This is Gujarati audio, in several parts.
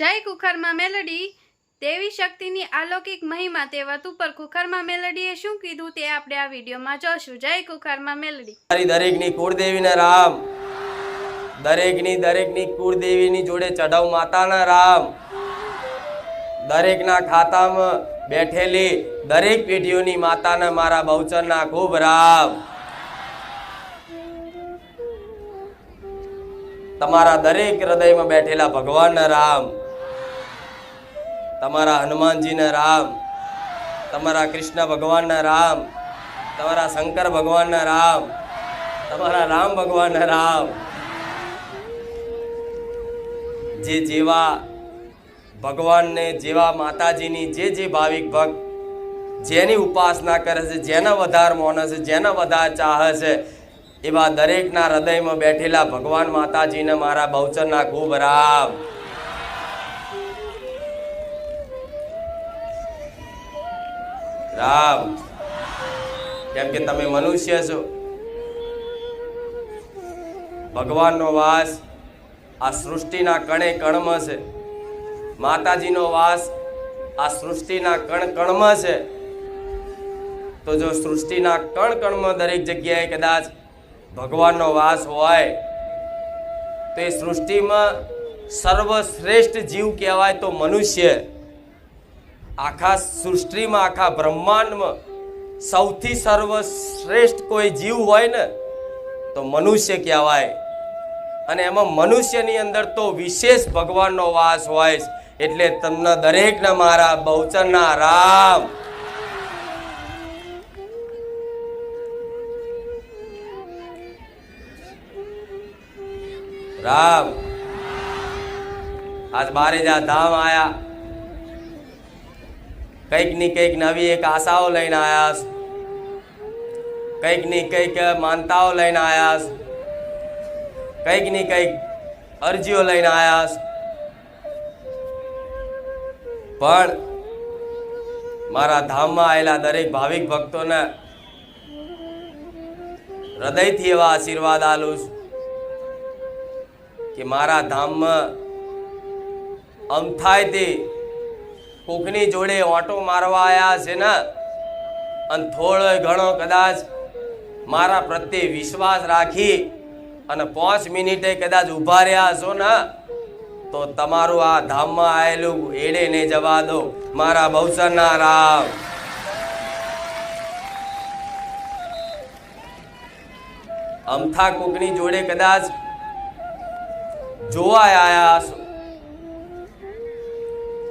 જય કુખરમાં મેલડી. દેવી શક્તિની અલૌકિક મહિમા તે વાત ઉપર કુખરમાં મેલડીએ શું કીધું તે આપણે આ વિડીયોમાં જોશું. જય કુખરમાં મેલડી. મારી દરેકની કુળદેવીના રામ. દરેકની દરેકની કુળદેવીની જોડે ચઢાવ માતાના રામ. દરેકના ખાતામાં બેઠેલી દરેક પેઢીઓની માતાના મારા બહુચરના ખૂબ રામ. તમારા દરેક હૃદયમાં બેઠેલા ભગવાનના રામ. તમારા હનુમાનજીના રામ, તમારા કૃષ્ણ ભગવાનના રામ, તમારા શંકર ભગવાનના રામ, તમારા રામ ભગવાનના રામ. જે જેવા ભગવાનને, જેવા માતાજીની, જે જે ભાવિક ભક્ત જેની ઉપાસના કરે છે, જેના વધારે મોન છે, જેના વધારે ચાહ છે, એવા દરેકના હૃદયમાં બેઠેલા ભગવાન માતાજીને મારા બહુચરના ખૂબ રામ. રામ. કેમ કે તમે મનુષ્ય છો. ભગવાનનો વાસ આ સૃષ્ટિના કણે કણમાં છે. માતાજીનો વાસ આ સૃષ્ટિના કણ કણમાં છે. તો જો સૃષ્ટિના કણ કણમાં દરેક જગ્યાએ કદાચ ભગવાનનો વાસ હોય, તો એ સૃષ્ટિમાં સર્વશ્રેષ્ઠ જીવ કહેવાય તો મનુષ્ય. આખા સૃષ્ટિમાં, આખા બ્રહ્માંડમાં સૌથી સર્વશ્રેષ્ઠ કોઈ જીવ હોય ને, તો મનુષ્ય કહેવાય. અને એમાં મનુષ્યની અંદર તો વિશેષ ભગવાનનો વાસ હોય એટલે તમને દરેકને મારા બહુચરના રામ. રામ. આજ બારે જા ધામ આયા. કંઈકની કંઈક નવી એક આશાઓ લઈને આવ્યાસ. કંઈકની કંઈક માનતાઓ લઈને આવ્યાસ. કંઈકની કંઈક અરજીઓ લઈને આવ્યાસ પણ મારા ધામમાં આવેલા દરેક ભાવિક ભક્તોને હૃદયથી એવા આશીર્વાદ આલું કે મારા ધામમાં અમથાયથી કોકની જોડે ઓટો મારવા આવ્યા છે ને, અને થોડો ઘણો કદાચ મારા પ્રત્યે વિશ્વાસ રાખી અને પાંચ મિનિટે કદાચ ઊભા રહ્યા છો ને, તો તમારું આ ધામમાં આવેલું એડે ને જવા દો. મારા બહુસરના રામ. અમથા કોકની જોડે કદાચ જોવા આયા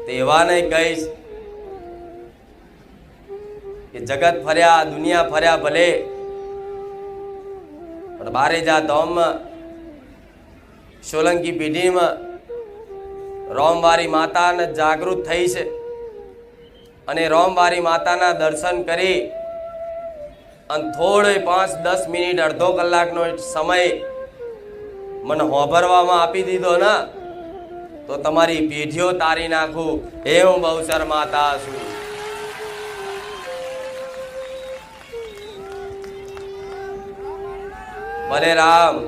તેવાને કહીશ કે જગત ફર્યા, દુનિયા ફર્યા ભલે. પણ બારે જા ધામમાં સોલંકી પેઢીમાં રોમવારી માતાને જાગૃત થઈ છે. અને રોમવારી માતાના દર્શન કરી અને થોડે પાંચ, દસ મિનિટ, અડધો કલાકનો સમય મને હોભરવામાં આપી દીધો ને. તો તમારી પેઢીઓ તારી નાખું. એ હું બહુ શરમાતા છું. ભલે રામ.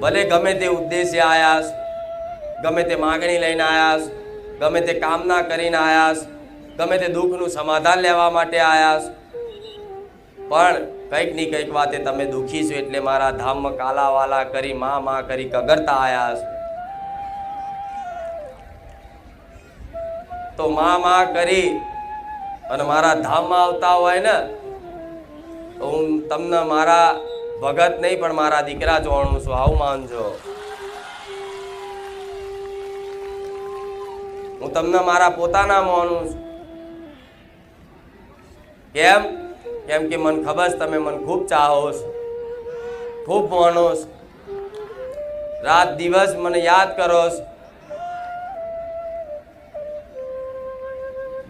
ભલે ગમે તે ઉદ્દેશ્ય આયાસ, ગમે તે માગણી લઈને આયાસ, ગમે તે કામના કરીને આયાસ, ગમે તે દુઃખનું સમાધાન લેવા માટે આયાસ પણ કંઈકની કંઈક વાતે તમે દુઃખી છો એટલે મારા ધામમાં કાલાવાલા કરી મા મા કરી કગરતા આવ્યા છો. તો મા મા કરી અને મારા ધામમાં આવતા હોય ને, તો હું તમને મારા ભગત નહીં, પણ મારા દીકરા જોવાનું છું. આવું માનજો. હું તમને મારા પોતાના માનું છું. કેમ? કેમ કે મને ખબર છે, તમે મને ખૂબ ચાહો ખૂબ માનો રાત દિવસ મને યાદ કરો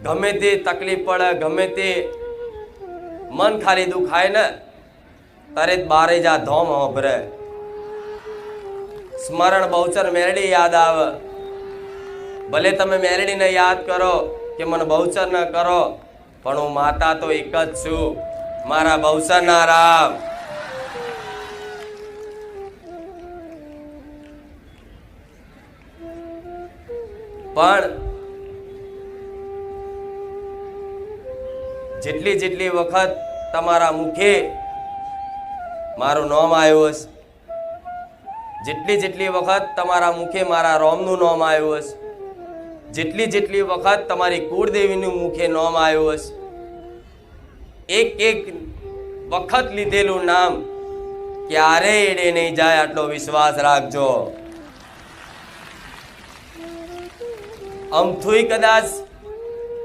ગમે તે તકલીફ પડે, ગમે તે મન ખાલી દુખાય ને તારે બારે જા ધોમ હોભરે. સ્મરણ બહુચર મેરડી યાદ આવે. ભલે તમે મેરડીને યાદ કરો કે મને બહુચર ન કરો પણ હું માતા તો એક જ છું. મારા બહુસરના રામ. પણ જેટલી જેટલી વખત તમારા મુખે મારું નામ આવ્યું હશે, જેટલી જેટલી વખત તમારા મુખે મારા રોમનું નામ આવ્યું હશે, જેટલી જેટલી વખત તમારી કુળદેવીનું મુખે નામ આવ્યું હશે એક એક વખત લીધેલું નામ ક્યારે એડે નહીં જાય આટલો વિશ્વાસ રાખજો. અમથુય કદાચ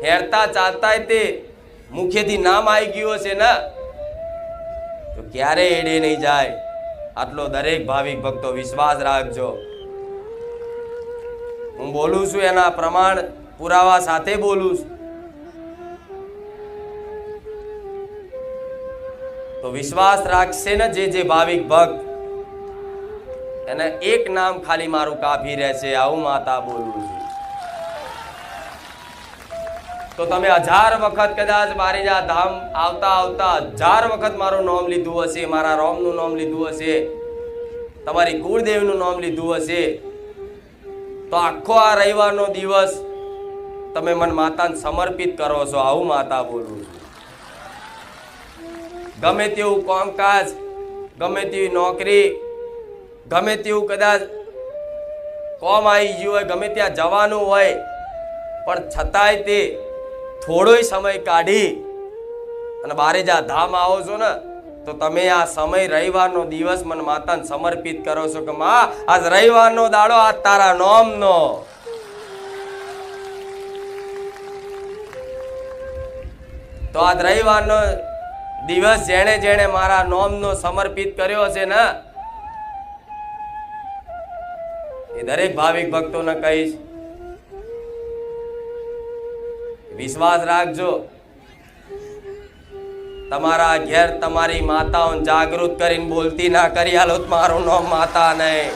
હેરતા ચાલતા તે મુખેથી નામ આવી ગયું હશે ને, તો ક્યારે એડે નહીં જાય આટલો દરેક ભાવિક ભક્તો વિશ્વાસ રાખજો. હું બોલું છું એના પ્રમાણ પુરાવા સાથે બોલું છું. તો વિશ્વાસ રાખશે ને જે જે ભાવિક ભક્ત, એને એક નામ ખાલી મારું કાફી રહેશે આવું માતા બોલું છું. તો તમે હજાર વખત કદાચ મારી જા ધામ આવતા આવતા હજાર વખત મારું નામ લીધું હશે, મારા રોમનું નામ લીધું હશે, તમારી કુળદેવનું નામ લીધું હશે, તો આખો આ રવિવારનો દિવસ તમે મન માતાને સમર્પિત કરો છો, આવું માતા બોલું છું. ગમે તેવું કામકાજ, ગમે તેવી નોકરી, ગમે તેવું કદાચ કોમ આવી ગયું હોય, ગમે ત્યાં જવાનું હોય, પણ છતાંય તે થોડોય સમય કાઢી અને બારે જ્યાં ધામ આવો છો ને, તો તમે આ સમય રવિવારનો દિવસ મને માતાને સમર્પિત કરો છો કે માં, આજ રવિવારનો દાડો આ તારા નોમનો. તો આજ રવિવારનો દિવસ જેણે જેણે મારા નોમનો સમર્પિત કર્યો છે ને, એ દરેક ભાવિક ભક્તોને કહીશ, વિશ્વાસ રાખજો. તમારા ઘેર તમારી માતાઓને જાગૃત કરીને બોલતી ના કરી હાલો મારું નામ માતા નહીં.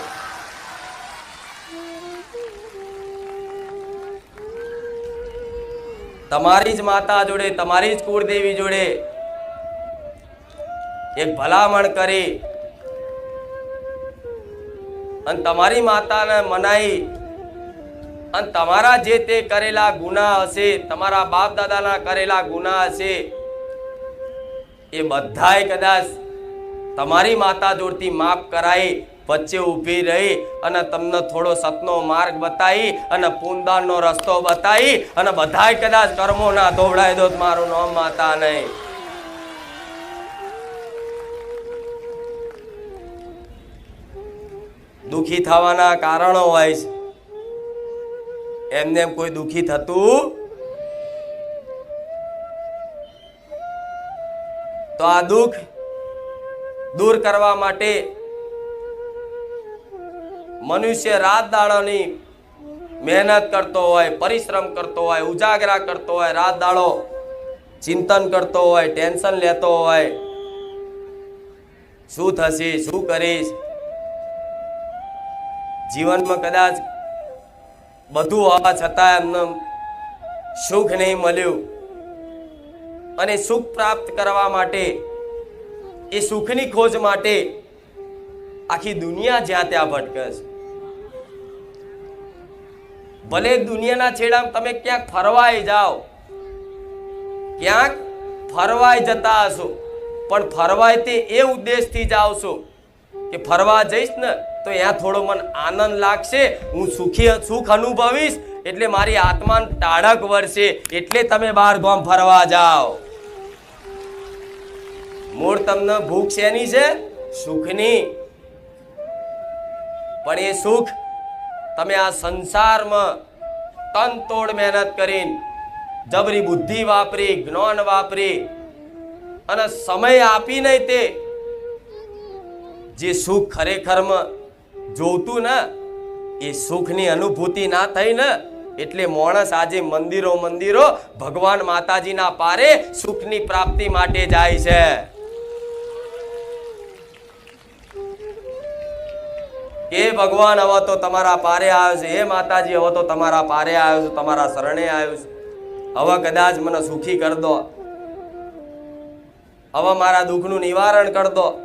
તમારી જ માતા જોડે, તમારી જ કુળદેવી જોડે એક ભલામણ કરી અને તમારી માતાને મનાઈ અને તમારા જે તે કરેલા ગુના હશે, તમારા બાપ દાદાના કરેલા ગુના હશે, એ બધાએ કદાચ તમારી માતા જોડતી માફ કરાઈ, વચ્ચે ઊભી રહી અને તમને થોડો સતનો માર્ગ બતાવી અને પૂનદાનનો રસ્તો બતાવી અને બધાય કદાચ કર્મો ના ધોવડાવી દો, મારું નામ માતા નહીં. દુખી થવાના કારણો હોય છે. એમને એમ કોઈ દુખી થતું તો આ દુઃખ દૂર કરવા માટે મનુષ્ય રાત દાડોની મહેનત કરતો હોય, પરિશ્રમ કરતો હોય, ઉજાગરા કરતો હોય, રાત દાડો ચિંતન કરતો હોય, ટેન્શન લેતો હોય. શું થશે, શું કરીશ? જીવનમાં કદાચ બધું હોવા છતાં એમને સુખ નહીં મળ્યું. અને સુખ પ્રાપ્ત કરવા માટે, એ સુખની ખોજ માટે આખી દુનિયા જ્યાં ત્યાં ભટકે છે. ભલે દુનિયાના છેડામાં તમે ક્યાંક ફરવાય જાઓ, ક્યાંક ફરવાય જતા હશો, પણ ફરવાય તે એ ઉદ્દેશથી જાઓ છો કે ફરવા જઈશ ને તો ત્યાં થોડો મન આનંદ લાગશે, હું સુખી સુખ અનુભવીશ, એટલે મારી આત્માને ટાળક વળશે એટલે તમે બહાર ગામ ફરવા જાઓ. મૂળ તમને ભૂખ શેની છે? સુખની. પણ એ સુખ તમે આ સંસારમાં તન તોડ મહેનત કરીને, જબરી બુદ્ધિ વાપરી, જ્ઞાન વાપરી, અને સમય આપીને તે, જે સુખ ખરેખરમાં જોતું ને, એ સુખની અનુભૂતિ ના થઈ ને, એટલે માણસ આજે મંદિરો મંદિરો ભગવાન માતાજીના પારે સુખની પ્રાપ્તિ માટે જાય છે. એ ભગવાન, હવે તો તમારા પારે આવ્યો છે. એ માતાજી, હવે તો તમારા પારે આવ્યો છું, તમારા શરણે આવ્યો છું. હવે કદાચ મને સુખી કરી દો. હવે મારા દુઃખનું નિવારણ કર દો.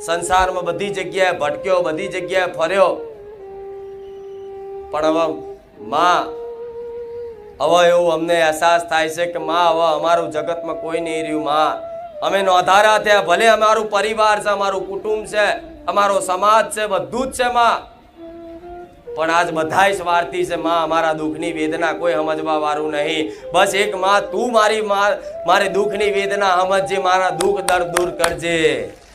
સંસારમાં બધી જગ્યાએ ભટક્યો, બધી જગ્યાએ ફર્યો. પણ હવે માં, હવે એવું અમને અહેસાસ થાય છે કે માં, હવે અમારું જગતમાં કોઈ નહીં રહ્યું, માં. અમે નોંધારા થયા, ભલે અમારું પરિવાર છે, અમારું કુટુંબ છે, અમારો સમાજ છે, બધું જ છે, માં. પણ આજ બધાય સ્વાર્થી છે, માં, અમારા દુઃખની વેદના કોઈ સમજવા વાળું નહીં. બસ એક માં, તું મારી મારી દુઃખની વેદના સમજજે, મારા દુઃખ દર્દ દૂર કરજે.